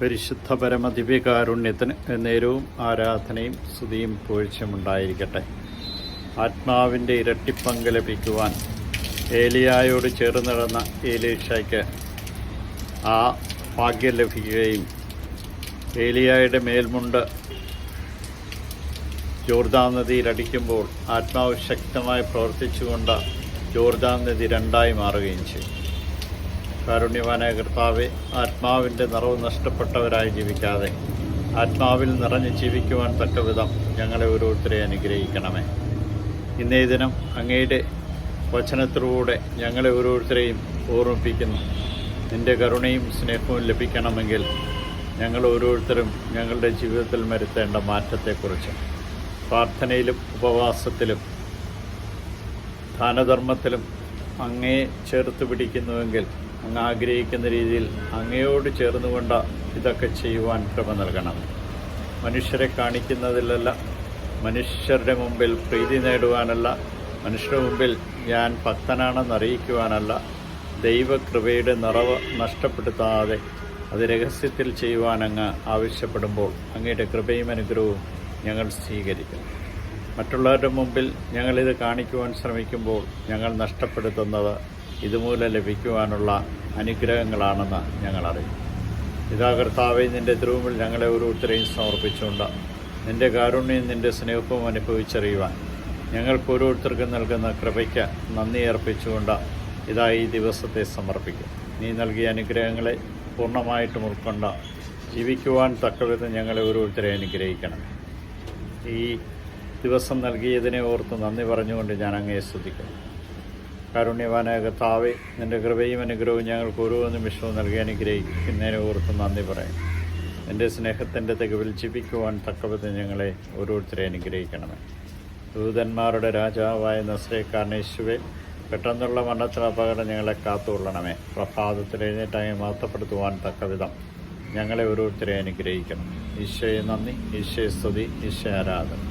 പരിശുദ്ധ പരമദിവ്യകാരുണ്യത്തിന് നേരവും ആരാധനയും സ്തുതിയും പൂഴ്ചമുണ്ടായിരിക്കട്ടെ ആത്മാവിന്റെ ഇരട്ടിപ്പങ്ക് ലഭിക്കുവാൻ ഏലിയായോട് ചേർന്ന് നടന്ന ഏലീഷയ്ക്ക് ആ ഭാഗ്യം ലഭിക്കുകയും ഏലിയായുടെ മേൽമുണ്ട് ജോർദാൻ നദിയിലടിക്കുമ്പോൾ ആത്മാവ് ശക്തമായി പ്രവർത്തിച്ചുകൊണ്ട് ജോർദാൻ നദി രണ്ടായി മാറുകയും ചെയ്തു. കാരുണ്യവാനായ കർത്താവെ ആത്മാവിന്റെ നിറവ് നഷ്ടപ്പെട്ടവരായി ജീവിക്കാതെ ആത്മാവിൽ നിറഞ്ഞ് ജീവിക്കുവാൻ തക്കവിധം ഞങ്ങളെ ഓരോരുത്തരെ അനുഗ്രഹിക്കണമേ. ഇന്നേ ദിനം അങ്ങയുടെ വചനത്തിലൂടെ ഞങ്ങളെ ഓരോരുത്തരെയും ഓർമ്മിപ്പിക്കുന്നു. നിന്റെ കരുണയും സ്നേഹവും ലഭിക്കണമെങ്കിൽ ഞങ്ങൾ ഓരോരുത്തരും ഞങ്ങളുടെ ജീവിതത്തിൽ വരുത്തേണ്ട മാറ്റത്തെക്കുറിച്ച് പ്രാർത്ഥനയിലും ഉപവാസത്തിലും ദാനധർമ്മത്തിലും അങ്ങയെ ചേർത്ത് പിടിക്കുന്നുവെങ്കിൽ അങ്ങ് ആഗ്രഹിക്കുന്ന രീതിയിൽ അങ്ങയോട് ചേർന്നുകൊണ്ട് ഇതൊക്കെ ചെയ്യുവാൻ കൃപ നൽകണം. മനുഷ്യരെ കാണിക്കുന്നതിലല്ല മനുഷ്യരുടെ മുമ്പിൽ പ്രീതി നേടുവാനല്ല മനുഷ്യരുടെ മുമ്പിൽ ഞാൻ ഭക്തനാണെന്ന് അറിയിക്കുവാനല്ല ദൈവകൃപയുടെ നിറവ് നഷ്ടപ്പെടുത്താതെ അത് രഹസ്യത്തിൽ ചെയ്യുവാൻ അങ്ങ് ആവശ്യപ്പെടുമ്പോൾ അങ്ങയുടെ കൃപയും അനുഗ്രഹവും ഞങ്ങൾ സ്വീകരിക്കും. മറ്റുള്ളവരുടെ മുമ്പിൽ ഞങ്ങളിത് കാണിക്കുവാൻ ശ്രമിക്കുമ്പോൾ ഞങ്ങൾ നഷ്ടപ്പെടുത്തുന്നത് ഇതുമൂലം ലഭിക്കുവാനുള്ള അനുഗ്രഹങ്ങളാണെന്ന് ഞങ്ങളറിയും. ഇതാ കർത്താവെ നിന്റെ തിരുമുമ്പിൽ ഞങ്ങളെ ഓരോരുത്തരെയും സമർപ്പിച്ചുകൊണ്ട് നിന്റെ കാരുണ്യം നിന്റെ സ്നേഹവും അനുഭവിച്ചറിയുവാൻ ഞങ്ങൾക്ക് ഓരോരുത്തർക്കും നൽകുന്ന കൃപയ്ക്ക് നന്ദി അർപ്പിച്ചുകൊണ്ട് ഇതാ ഈ ദിവസത്തെ സമർപ്പിക്കും. നീ നൽകിയ അനുഗ്രഹങ്ങളെ പൂർണമായിട്ടും ഉൾക്കൊണ്ട് ജീവിക്കുവാൻ തക്കവിധം ഞങ്ങളെ ഓരോരുത്തരെ അനുഗ്രഹിക്കണം. ഈ ദിവസം നൽകിയതിനെ ഓർത്ത് നന്ദി പറഞ്ഞുകൊണ്ട് ഞാൻ അങ്ങേ സ്തുതിക്കുന്നു. കാരുണ്യവാനായ കർത്താവെ നിന്റെ കൃപയും അനുഗ്രഹവും ഞങ്ങൾക്ക് ഓരോ നിമിഷവും നൽകി അനുഗ്രഹിക്കുന്നതിനെ ഓർത്ത് നന്ദി പറയും. എന്റെ സ്നേഹത്തിന്റെ തികവിൽ ജീവിക്കുവാൻ തക്കവിധം ഞങ്ങളെ ഓരോരുത്തരെ അനുഗ്രഹിക്കണമേ. ദൂതന്മാരുടെ രാജാവായ നസ്രേക്കാരനേശുവെ പെട്ടെന്നുള്ള മരണത്തിന് അപകടം ഞങ്ങളെ കാത്തുകൊള്ളണമേ. പ്രഭാതത്തിൽ എഴുന്നേറ്റായി മാത്തപ്പെടുത്തുവാൻ തക്കവിധം ഞങ്ങളെ ഓരോരുത്തരെ അനുഗ്രഹിക്കണം. ഈശോയെ നന്ദി ഈശോയെ സ്തുതി ഈശോ ആരാധന.